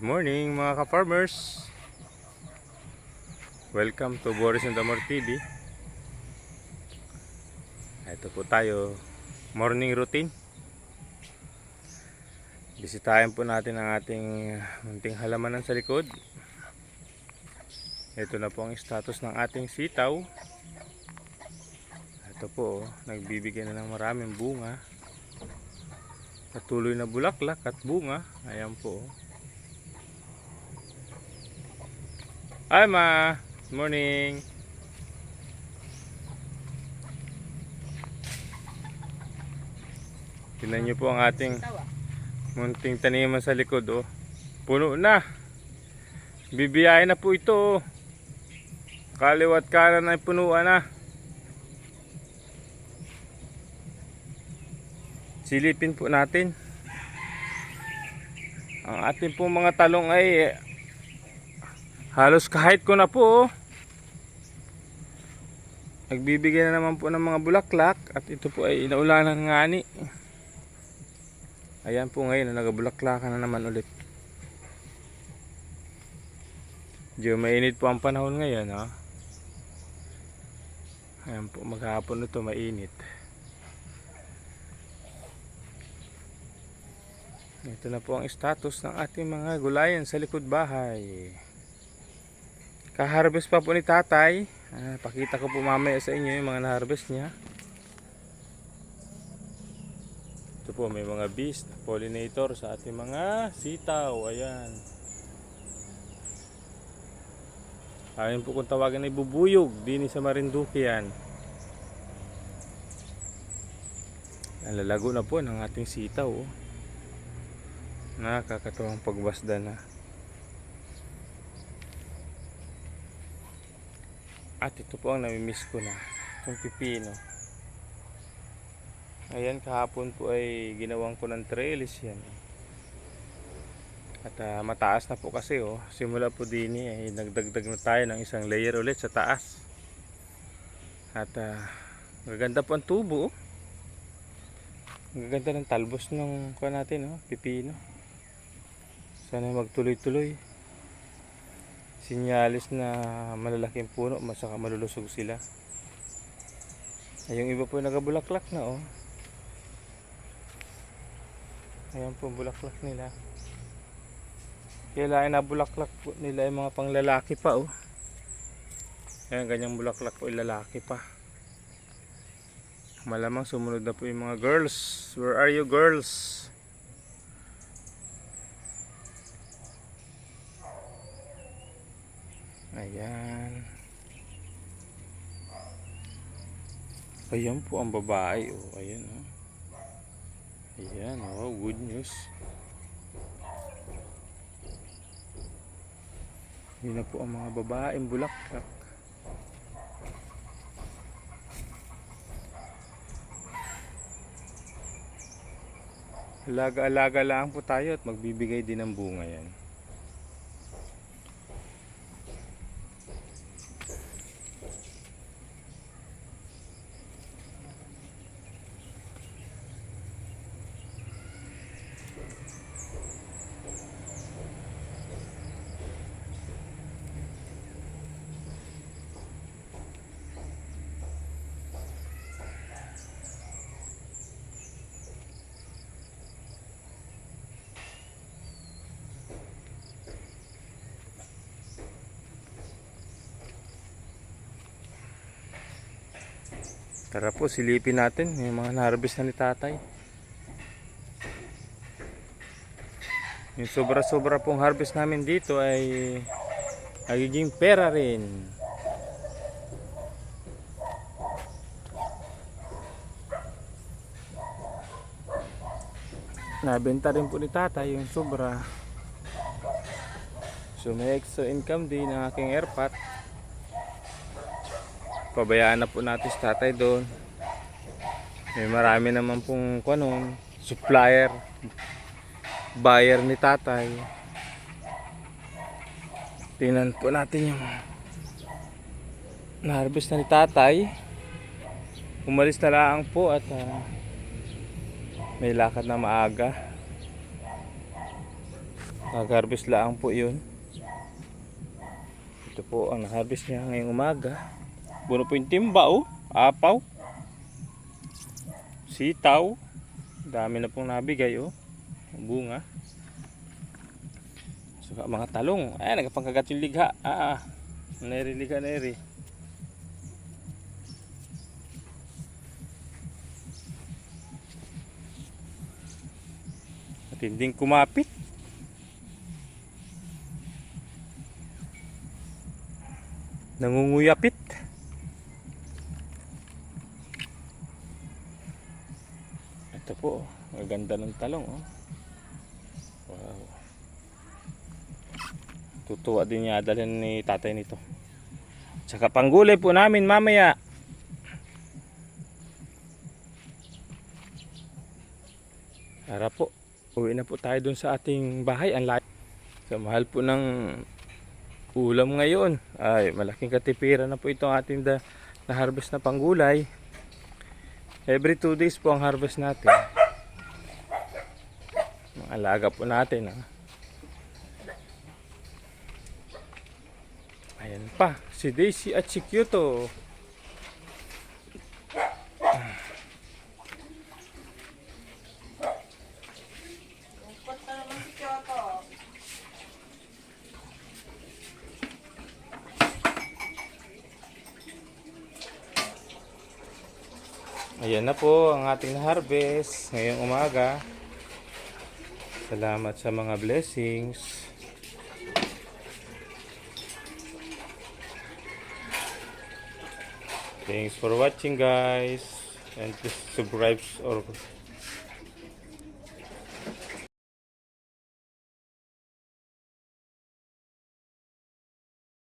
Morning mga ka-farmers. Welcome to Boris and Damor TV Ito po tayo Morning routine. Bisitahin po natin ang ating munting halamanan sa likod. Ito na po ang status ng ating sitaw. Ito po, nagbibigay na ng maraming bunga. Patuloy na bulaklak at bunga. Ayan po. oh. Hi ma, morning. Tingnan niyo po ang ating munting taniman sa likod oh. Puno na. Bibiyahe na po ito. oh. Kaliwat kanan ay punuan na. Silipin po natin. Ang ating pong mga talong ay Halos kahit ko na po. oh. Nagbibigay na naman po ng mga bulaklak at ito po ay inaulanan ng ngani. Ayan po ngayon, nagabulaklakan na naman ulit. Medyo mainit po ang panahon ngayon, ha. Ayan po, maghapon ito mainit. Ito na po ang status ng ating mga gulayan sa likod bahay. Kaharvest pa po ni tatay. Ah, pakita ko po mamaya sa inyo yung mga na-harvest niya. Ito po may mga bees, pollinator sa ating mga sitaw. Ayan. Ayun po kung tawagan ay bubuyog. Dini sa Marinduque yan. Ang lalago na po ng ating sitaw. Oh. Nakakatuwang pagbasda na. At ito po ang namimiss ko na. Itong pipino. Ayan, kahapon po ay ginawang ko ng trellis yan. At ah, mataas na po kasi oh. Simula po din ay nagdagdag na tayo ng isang layer ulit sa taas. At ah, maganda po ang tubo oh. Ang ganda ng talbos ng kuha natin oh, pipino. Sana magtuloy-tuloy sinyalis na malalaking puno masaka malulusog sila. Ay iba po nagabulaklak na oh. Ayan po bulaklak nila. Kailangan na bulaklak po nila yung mga panglalaki pa oh. Ayan ganyang bulaklak po yung lalaki pa. Malamang sumunod na po yung mga girls. Where are you girls Ayan. Ayan po ang babae. Oh. Ayan. Oh. Ayan. Oh, good news. Yun na po ang mga babaeng bulaklak. Alaga-alaga lang po tayo at magbibigay din ng bunga yan. Tara po, silipin natin yung mga na-harvest na ni tatay. Yung sobra-sobra pong harvest namin dito ay nagiging pera rin. Nabenta rin po ni tatay yung sobra. So may extra income din ng aking airpat pabayaan na po natin si tatay doon may marami naman pong kanon supplier buyer ni tatay tingnan po natin yung na-harvest na ni tatay umalis na lang po at ah, may lakad na maaga Nag-harvest lang po yun. Ito po ang na-harvest niya ngayong umaga. Buno po yung timba oh. Apaw. Sitaw. Dami na pong nabigay oh. Bunga. Saka mga talong. Ay, nagpangkagat yung ligha. Ah, ah. Neri ligha neri. Matinding kumapit. Nangunguyapit. Po, ang ganda ng talong. Oh. Wow. Tutuwa din niya dalhin ni tatay nito. Tsaka panggulay po namin mamaya. Tara po, uwi na po tayo dun sa ating bahay. Ang layo. Sa mahal po ng ulam ngayon. Ay, malaking katipiran na po ito ang ating da, na harvest na panggulay. Every 2 days po ang harvest natin. Mga alaga po natin. Ha? Ayan pa, si Daisy at si Kyoto. Punta naman si Kyoto. Ayan na po ang ating na-harvest ngayong umaga. Salamat sa mga blessings. Thanks for watching guys. And please subscribe or